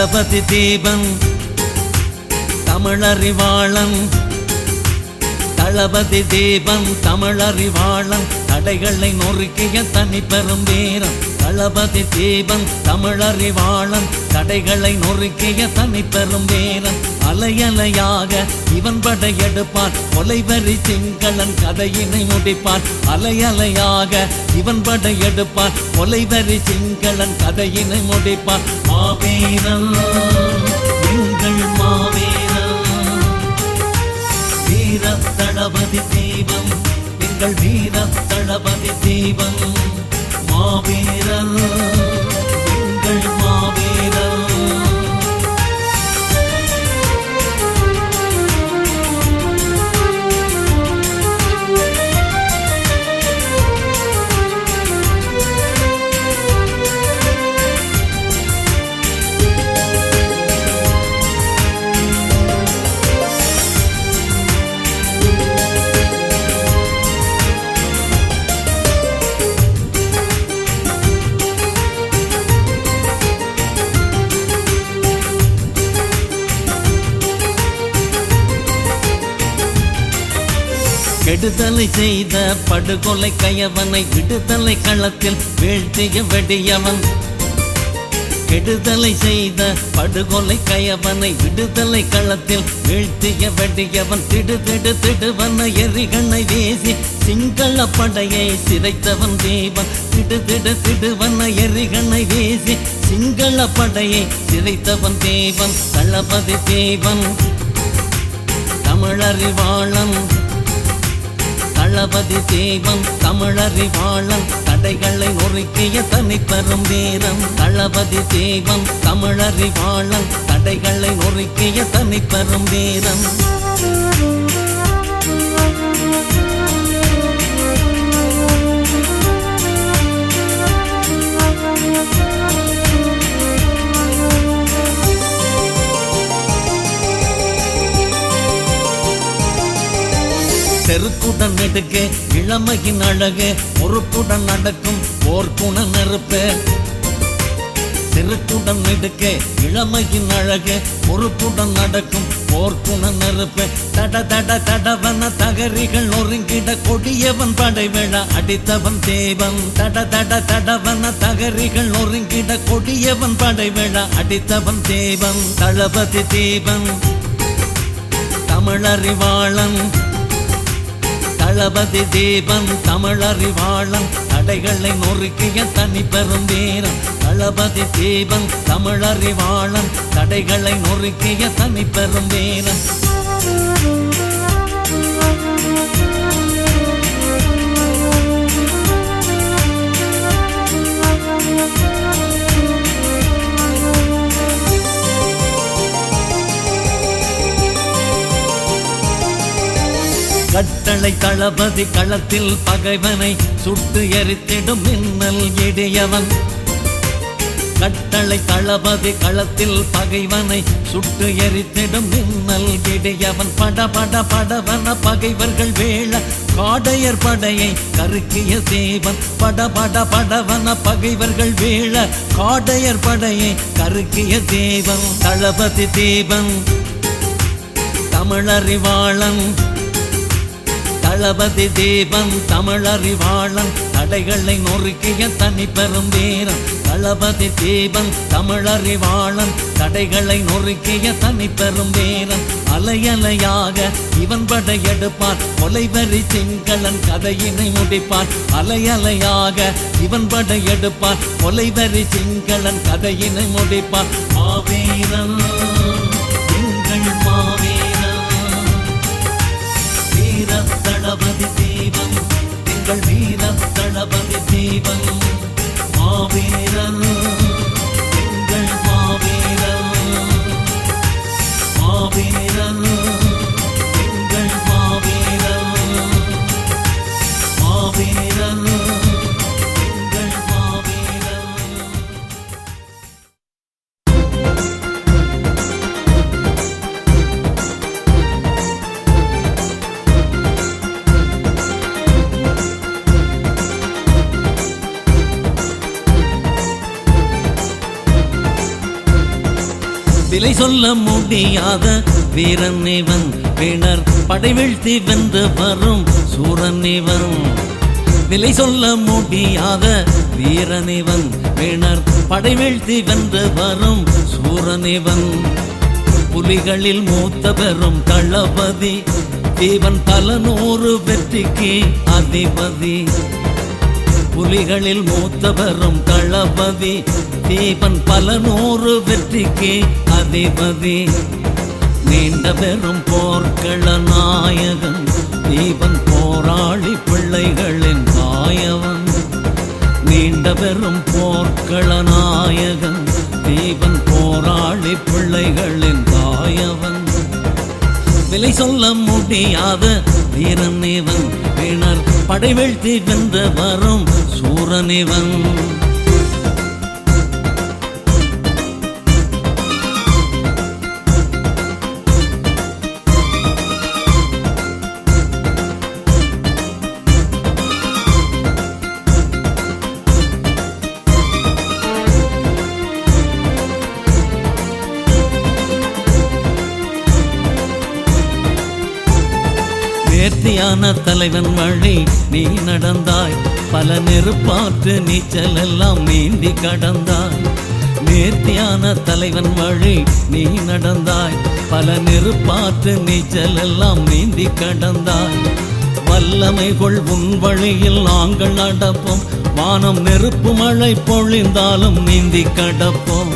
தளபதி தீபன் தமிழறிவாளன். தளபதி தீபன் தமிழறிவாளன். தடைகளை நொறுக்கிய தனி பெரும் வீரன். தளபதி தீபன் தமிழறிவாளன். தடைகளை நொறுக்கிய தனி பெரும் வீரன். அலையலையாக இவன் படையெடுப்பான். கொலைவரி சிங்களன் கதையினை முடிப்பான். அலையலையாக இவன் படையெடுப்பான். கொலைவரி சிங்களன் கதையினை முடிப்பான். மாவீரன் எங்கள் மாவீரன். வீர தளபதி தீபம் எங்கள் வீர தளபதி தீபம். மாவீரர் எங்கள் மாவீரர் விடுதலை செய்த படுகொலை கையவனை விடுதலை களத்தில் வீழ்த்திய வெடியவன். கெடுதலை செய்த படுகொலை கயவனை விடுதலை களத்தில் வீழ்த்திய வெடியவன். திடு திடு திடுவன எரிகண்ணை வீசி சிங்கள படையை சிதைத்தவன் தேவன் திடு திடு திடுவன எரிகண்ணை வீசி சிங்கள படையை சிதைத்தவன் தேவன் தளபதி தேவன் தமிழறிவாளன் தளபதி தேவன் தமிழறிவாளன் தடைகளை நொறுக்கிய தனி வீரம். வீரன் தளபதி தேவன் தமிழறிவாளன் தடைகளை நொறுக்கிய தனி வீரம். மிடுக்கு இளமையின் அழகு பொறுப்புடன் நடக்கும் போர்க்குண நெருப்பு. சிறுக்குடன் மிடுக்கு இளமையின் அழகு பொறுப்புடன் நடக்கும் போர்க்குண நெருப்பு. தட தட தடவன தகரிகள் ஒருங்கிட கொடியவன் படைவிழ அடித்தவன் தேவன். தட தட தடவன தகரிகள் ஒருங்கிட கொடியவன் படைவிழ அடித்தவன் தேவன். தளபதி தேவன் தமிழறிவாளன் தளபதி தேவன் தமிழறிவாளன் தடைகளை நொறுக்கிய தனி பெரும் வீரன் தளபதி தேவன் தமிழறிவாளன் தடைகளை நொறுக்கிய தனி பெரும் வீரன் படை தளபதி களத்தில் பகைவனை சுட்டு எரித்திடும் மின்னல் இடியவன். கட்டளை தளபதி களத்தில் பகைவனை சுட்டு எரித்திடும் மின்னல் இடியவன். பட பட படவன பகைவர்கள் வேள காடையர் படையை கருக்கிய தேவன் பட பட படவன பகைவர்கள் வேள காடையர் படையை கருக்கிய தேவன் தளபதி தேவன் தமிழறிவாளன் தளபதி தேவன் தமிழறிவாளன் தடைகளை நொறுக்கிய தனி பெரும் வீரன். தளபதி தேவன் தமிழறிவாளன் தடைகளை நொறுக்கிய தனி பெரும் வீரன். அலையலையாக இவன் படையெடுப்பார் கொலைவரி சிங்களன் கதையினை முடிப்பார். அலையலையாக இவன் படையெடுப்பார் கொலைவரி சிங்களன் கதையினை முடிப்பார். மாவீரன் எங்கள் மா விலை சொல்ல முடியாத வீரன் இவன் பிணர் படைவீழ்த்தி வென்று வரும் சூரன் இவன் விலை சொல்ல முடியாத வீரன் இவன் பிணர் படைவீழ்த்தி வென்று வரும் சூரன் இவன் புலிகளில் மூத்த பெறும் தளபதி இவன் பல நூறு வெற்றிக்கு அதிபதி. புலிகளில் மூத்த பெறும் தளபதி தீபன் பல நூறு வெற்றிக்கு அதிபதி நீண்ட பெரும் போர்க்கள நாயகன் தீபன் போராளி பிள்ளைகளின் தாயவன். நீண்ட பெரும் போர்க்கள நாயகன் தீபன் போராளி பிள்ளைகளின் தாயவன். விலை சொல்ல முடியாத வீரன் இவன் வீணர் படைவெழ்த்தி வென்று வரும் சூரன் இவன். நேர்த்தியான தலைவன் வழி நீ நடந்தாய். பல நெருப்பாற்று நீச்சல் எல்லாம் நீந்தி கடந்தாய். நேர்த்தியான தலைவன் வழி நீ நடந்தாய். பல நெருப்பாற்று நீச்சல் எல்லாம் நீந்தி கடந்தாய். வல்லமைகள் உன் வழியில் நாங்கள் நடப்போம். வானம் நெருப்பு மழை பொழிந்தாலும் நீந்தி கடப்போம்.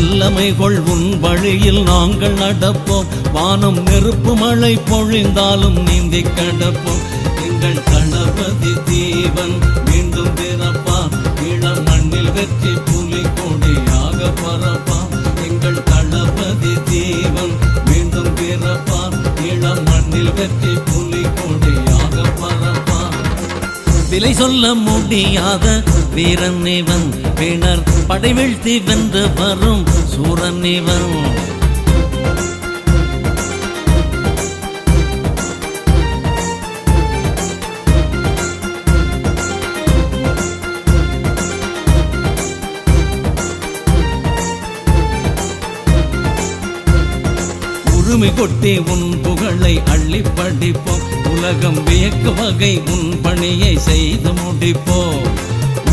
வல்லமை கொள் உன் வழியில் நாங்கள் நடப்போம். வானம் நெருப்பு மழை பொழிந்தாலும் நீந்தி கடப்போம். எங்கள் தளபதி தீவன் மீண்டும் பிறப்பான் இளம் மண்ணில் வெற்றி புலி கொடியாக பரப்பான் எங்கள் தளபதி தீவன் மீண்டும் பிறப்பான் இளம் மண்ணில் வெற்றி புலி கொடியாக பரப்பான் விலை சொல்ல முடியாத வீரன் இவன் பிணர் படை வீழ்த்தி வென்று வரும் சூரன் இவன் உருமி கொட்டி உன் புகழை அள்ளி படிப்போம். உலகம் வியக்கு வகை உன் பணியை செய்து முடிப்போம்.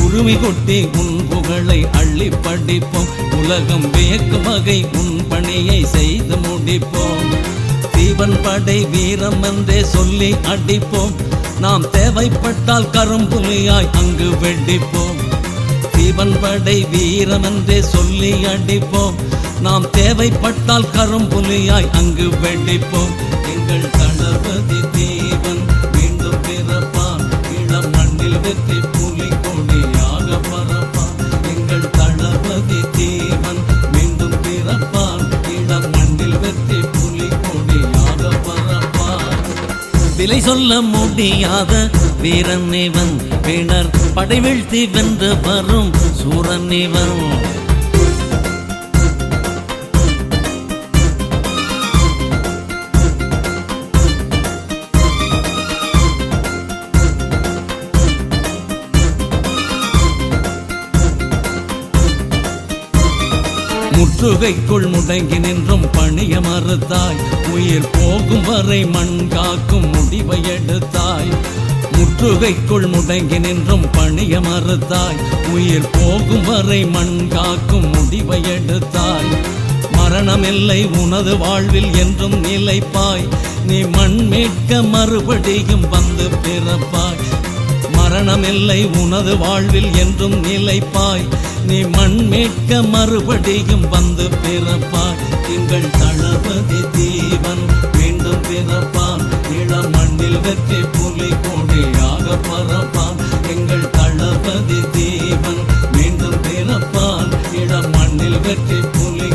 குருவி கொட்டி உன் புகழை அள்ளி படிப்போம். உலகம் வியக்கும் வகை உன் பணியை செய்து முடிப்போம். தீவன் படை வீரம் என்றே சொல்லி அடிப்போம். நாம் தேவைப்பட்டால் கரும்புலியாய் அங்கு வெடிப்போம். தீவன் படை வீரம் என்றே சொல்லி அடிப்போம். நாம் தேவைப்பட்டால் கரும்புலியாய் அங்கு வெடிப்போம். எங்கள் தளபதி தேவன் மீண்டும் பிறப்பான். இளம் மண்ணில் வெற்றி புலி விலை சொல்ல முடியாத வீரன் இவன். பிணர் படை வீழ்த்தி வென்று வரும் சூரன் இவன். குகைக்குள் முடங்கி நின்றும் பணிய மறுத்தாய். உயிர் போகும் வரை மண் காக்கும் முடிவை எடுத்தாய். முற்றுகைக்குள் முடங்கி நின்றும் பணிய மறுத்தாய். உயிர் போகும் வரை மண் காக்கும் முடிவை எடுத்தாய். மரணமில்லை உனது வாழ்வில் என்றும் நிலைப்பாய். நீ மண் மீட்க மறுபடியும் வந்து பிறப்பாய். மரணமில்லை உனது வாழ்வில் என்றும் நிலைப்பாய். நீ மண் மீட்க மறுபடியும் வந்து பிறப்பாய். எங்கள் தளபதி தீவன் மீண்டும் பிறப்பான். இளம் மண்ணில் வெற்றி புலி கொடியாக பரப்பான். எங்கள் தளபதி தீவன் மீண்டும் பிறப்பான். இளம் மண்ணில் வெற்றி புலி